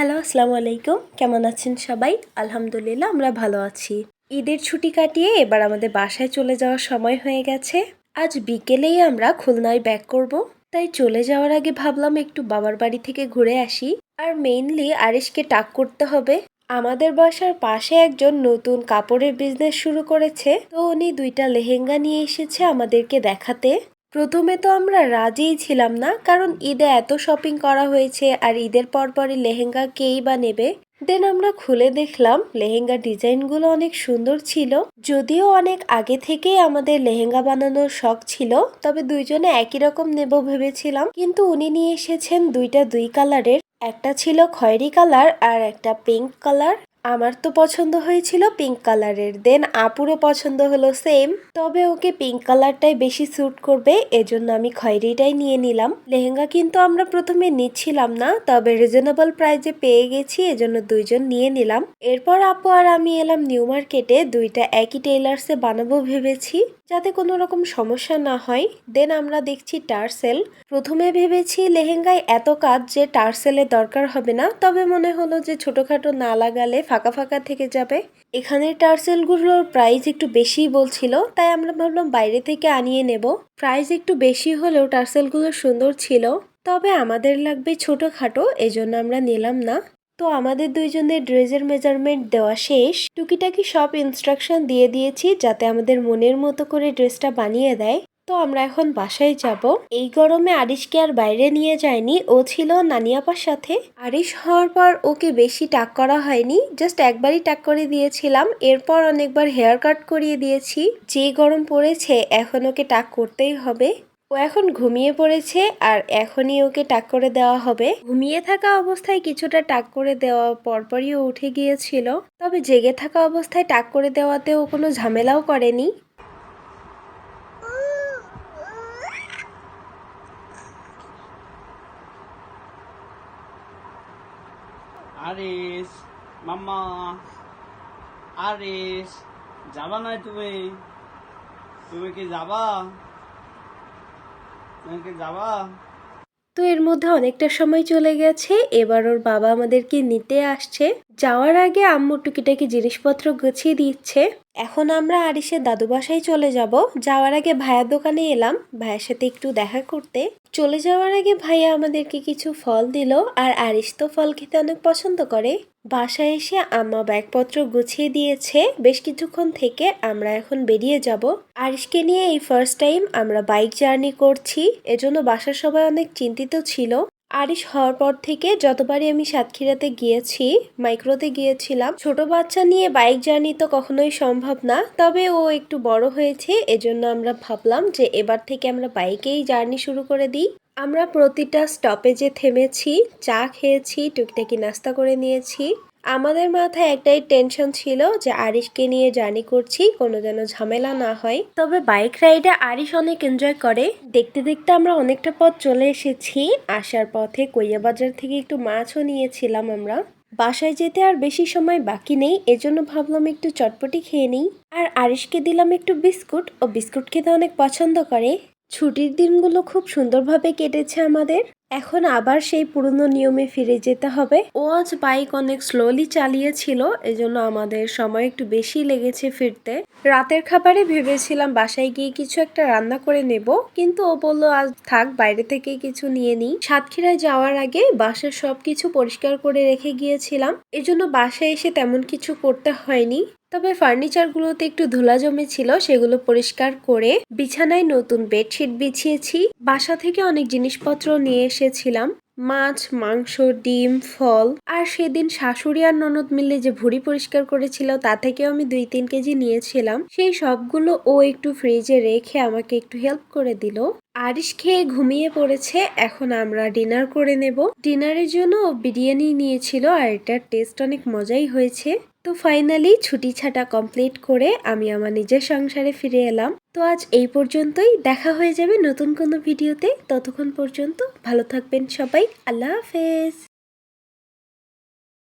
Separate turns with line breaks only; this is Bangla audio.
হ্যালো, আসসালামু আলাইকুম। কেমন আছেন সবাই? আলহামদুলিল্লাহ, আমরা ভালো আছি। ঈদের ছুটি কাটিয়ে এবার আমাদের বাসায় চলে যাওয়ার সময় হয়ে গেছে। আজ বিকেলেই আমরা খুলনায় ব্যাক করব। তাই চলে যাওয়ার আগে ভাবলাম একটু বাবার বাড়ি থেকে ঘুরে আসি। আর মেইনলি আরিশকে টাক করতে হবে। আমাদের বাসার পাশে একজন নতুন কাপড়ের বিজনেস শুরু করেছে। তো উনি দুইটা লেহেঙ্গা নিয়ে এসেছে আমাদেরকে দেখাতে। প্রথমে তো আমরা রাজিই ছিলাম না, কারণ ঈদে এত শপিং করা হয়েছে আর ঈদের পরপরই লেহেঙ্গা কেই বা নেবে? দেন আমরা খুলে দেখলাম, লেহেঙ্গা ডিজাইনগুলো অনেক সুন্দর ছিল। যদিও অনেক আগে থেকেই আমাদের লেহেঙ্গা বানানোর শখ ছিল, তবে দুইজনে একই রকম নেব ভেবেছিলাম। কিন্তু উনি নিয়ে এসেছেন দুইটা দুই কালারের একটা ছিল খয়েরি কালার আর একটা পিঙ্ক কালার আমার তো পছন্দ হয়েছিল পিঙ্ক কালারের দেন আপুরও পছন্দ হলো সেম তবে ওকে পিঙ্ক কালারটাই বেশি স্যুট করবে, এজন্য আমি খয়েরিটাই নিয়ে নিলাম। লেহেঙ্গা কিন্তু আমরা প্রথমে নিচ্ছিলাম না, তবে রিজনেবল প্রাইজে পেয়ে গেছি, এজন্য দুইজন নিয়ে নিলাম। এরপর আপু আর আমি এলাম নিউ মার্কেটে দুইটা একই টেইলার্সে বানাবো ভেবেছি, যাতে কোনো রকম সমস্যা না হয়। দেন আমরা দেখছি টার্সেল প্রথমে ভেবেছি লেহেঙ্গায় এত কাজ যে টার্সেলের দরকার হবে না, তবে মনে হলো যে ছোটোখাটো না লাগালে ফাঁকা ফাঁকা থেকে যাবে। এখানে টার্সেলগুলোর প্রাইস একটু বেশিই বলছিল, তাই আমরা ভাবলাম বাইরে থেকে আনিয়ে নেব। প্রাইস একটু বেশি হলেও টার্সেলগুলো সুন্দর ছিল, তবে আমাদের লাগবে ছোটখাটো, এজন্য আমরা নিলাম না। তো আমাদের দুইজনের ড্রেসের মেজারমেন্ট দেওয়া শেষ। টুকিটাকি সব ইনস্ট্রাকশন দিয়ে দিয়েছি, যাতে আমাদের মনের মতো করে ড্রেসটা বানিয়ে দেয়। তো আমরা এখন বাসায় যাব। এই গরমে আরিশকে আর বাইরে নিয়ে যায়নি, ও ছিল নানিয়াপার সাথে। আরিশ হওয়ার পর ওকে বেশি টাক করা হয়নি জাস্ট একবারই টাক করে দিয়েছিলাম, এরপর অনেকবার হেয়ার কাট করিয়ে দিয়েছি। যে গরম পড়েছে, এখন ওকে টাক করতেই হবে। ও এখন ঘুমিয়ে পড়েছে, আর এখনই ওকে টাক করে দেওয়া হবে। ঘুমিয়ে থাকা অবস্থায় কিছুটা টাক করে দেওয়া পরপরই ও উঠে গিয়েছিল। তবে জেগে থাকা অবস্থায় টাক করে দেওয়াতে ও কোনো ঝামেলাও করেনি।
আরিস, মাম্মা, আরিস, যাবা নাই তুমি? তুমি কি যাবা? তুমি কি যাবা?
তো এর মধ্যে অনেকটা সময় চলে গেছে, এবার ওর বাবা আমাদেরকে নিতে আসছে। যাওয়ার আগে আম্মু টুকিটাকি জিনিসপত্র গুছিয়ে দিচ্ছে। এখন আমরা আরিসের দাদু বাসায় চলে যাব। যাওয়ার আগে ভাইয়ার দোকানে এলাম। ভাইয়ের সাথে একটু দেখা করতে। চলে যাওয়ার আগে ভাইয়া আমাদেরকে কিছু ফল দিল আর আরিস তো ফল খেতে অনেক পছন্দ করে। বাসায় এসে আম্মা ব্যাগপত্র গুছিয়ে দিয়েছে। বেশ কিছুক্ষণ থেকে আমরা এখন বেরিয়ে যাব। আরিসকে নিয়ে এই ফার্স্ট টাইম আমরা বাইক জার্নি করছি। এজন্য বাসার সবাই অনেক চিন্তিত ছিল। আরিশ হওয়ার পর থেকে যতবারই আমি সাতক্ষীরাতে গিয়েছি, মাইক্রোতে গিয়েছিলাম, ছোট বাচ্চা নিয়ে বাইক জার্নি তো কখনোই সম্ভব না। তবে ও একটু বড় হয়েছে, এজন্য আমরা ভাবলাম যে এবার থেকে আমরা বাইকেই জার্নি শুরু করে দিই। আমরা প্রতিটা স্টপেজে থেমেছি, চা খেয়েছি, টুকটাকি নাস্তা করে নিয়েছি। আমাদের মাথায় একটাই টেনশন ছিল যে আরিশকে নিয়ে জার্নি করছি, কোনো যেন ঝামেলা না হয়। তবে বাইক রাইডে আরিশ অনেক এনজয় করে। দেখতে দেখতে আমরা অনেকটা পথ চলে এসেছি। আসার পথে কইয়া বাজার থেকে একটু মাছও নিয়েছিলাম আমরা। বাসায় যেতে আর বেশি সময় বাকি নেই, এজন্য ভাবলাম একটু চটপটি খেয়ে নিই। আর আরিশকে দিলাম একটু বিস্কুট। ও বিস্কুট খেতে অনেক পছন্দ করে। ছুটির দিনগুলো খুব সুন্দরভাবে কেটেছে আমাদের। এখন আবার সেই পুরনো নিয়মে ফিরে যেতে হবে। ও আজ বাইক অনেক স্লোলি চালিয়েছিল, এজন্য আমাদের সময় একটু বেশি লেগেছে ফিরতে। রাতের খাবারে ভেবেছিলাম বাসায় গিয়ে কিছু একটা রান্না করে নেব, কিন্তু ও বলল, আজ থাক, বাইরে থেকেই কিছু নিয়ে নিই। সাতক্ষীরায় যাওয়ার আগে বাসার সবকিছু পরিষ্কার করে রেখে গিয়েছিলাম, এজন্য বাসায় এসে তেমন কিছু করতে হয়নি। তবে ফার্নিচারগুলোতে একটু ধুলা জমেছিল সেগুলো পরিষ্কার করে বিছানায় নতুন বেডশিট বিছিয়েছি। বাসা থেকে অনেক জিনিসপত্র নিয়ে এসেছিলাম, মাছ, মাংস, ডিম, ফল। আর সেদিন শাশুড়ি আর ননদ মিলে যে ভুড়ি পরিষ্কার করেছিল, তা থেকেও আমি দুই তিন কেজি নিয়েছিলাম। সেই সবগুলো ও একটু ফ্রিজে রেখে আমাকে একটু হেল্প করে দিল। আরিশ খেয়ে ঘুমিয়ে পড়েছে, এখন আমরা ডিনার করে নেব। ডিনারের জন্য বিরিয়ানি নিয়েছিল আর এটার টেস্ট অনেক মজাই হয়েছে। তো ফাইনালি ছুটি ছাটা কমপ্লিট করে আমি আমার নিজের সংসারে ফিরে এলাম। তো আজ এই পর্যন্তই, দেখা হয়ে যাবে নতুন কোনো ভিডিওতে। ততক্ষণ পর্যন্ত ভালো থাকবেন সবাই। আল্লাহ হাফেজ।